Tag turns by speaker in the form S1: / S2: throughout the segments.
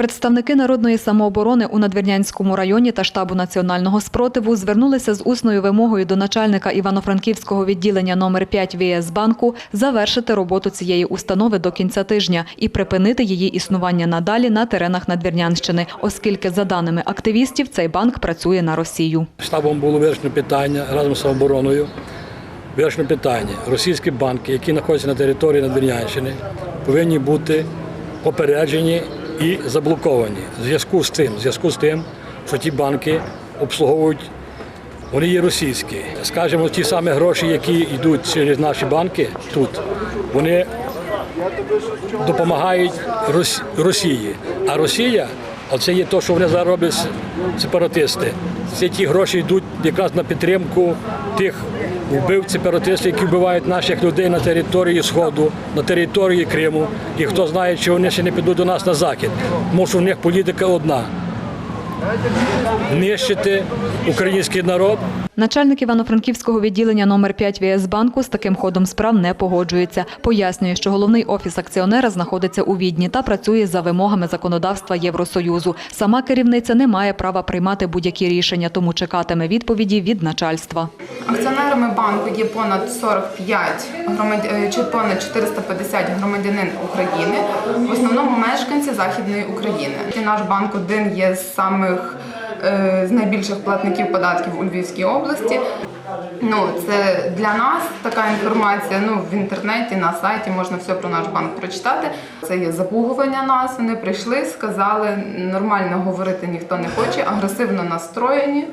S1: Представники народної самооборони у Надвірнянському районі та штабу національного спротиву звернулися з усною вимогою до начальника Івано-Франківського відділення номер 5 ВС банку завершити роботу цієї установи до кінця тижня і припинити її існування надалі на теренах Надвірнянщини, оскільки, за даними активістів, цей банк працює на Росію.
S2: Штабом було вирішено питання разом з обороною. Вирішено питання. Російські банки, які знаходяться на території Надвірнянщини, повинні бути попереджені і заблоковані. В зв'язку з тим, в зв'язку з тим, що ті банки обслуговують, вони є російські. Скажімо, ті самі гроші, які йдуть через наші банки тут, вони допомагають Росії. А Росія, оце є те, що вони зараз роблять сепаратисти. Це ті гроші йдуть якраз на підтримку тих вбивць сепаратистів, які вбивають наших людей на території Сходу, на території Криму. І хто знає, чи вони ще не підуть до нас на захід. Тому що в них політика одна. Нищити український народ,
S1: Начальник Івано-Франківського відділення номер 5 ВС банку з таким ходом справ не погоджується. Пояснює, що головний офіс акціонера знаходиться у Відні та працює за вимогами законодавства Євросоюзу. Сама керівниця не має права приймати будь-які рішення, тому чекатиме відповіді від начальства.
S3: Акціонерами банку є понад 45 громад... е, чи понад 450 громадянин України, в основному мешканці Західної України. Наш банк один є з самих з найбільших платників податків у Львівській області. Ну, це для нас така інформація. Ну в інтернеті на сайті можна все про наш банк прочитати. Це є запугування нас. Вони прийшли, сказали, нормально говорити ніхто не хоче, агресивно настроєні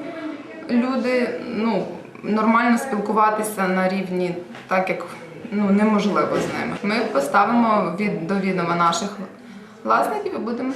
S3: люди. Ну нормально спілкуватися на рівні, так як ну неможливо з ними. Ми поставимо від до відома наших власників і будемо.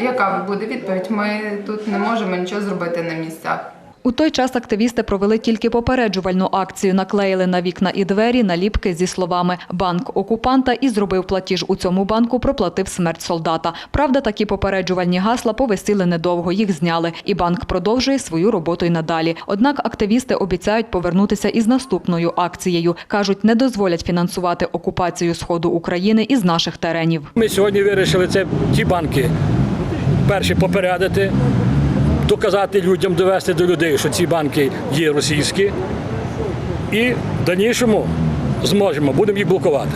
S3: Яка буде відповідь? Ми тут не можемо нічого зробити на місцях.
S1: У той час активісти провели тільки попереджувальну акцію, наклеїли на вікна і двері наліпки зі словами «Банк окупанта» і зробив платіж у цьому банку, проплатив смерть солдата. Правда, такі попереджувальні гасла повисіли недовго, їх зняли, і банк продовжує свою роботу й надалі. Однак активісти обіцяють повернутися із наступною акцією. Кажуть, не дозволять фінансувати окупацію Сходу України із наших теренів.
S2: Ми сьогодні вирішили це ті банки перші попередити, доказати людям, довести до людей, що ці банки є російські, і в дальнішому зможемо, будемо їх блокувати.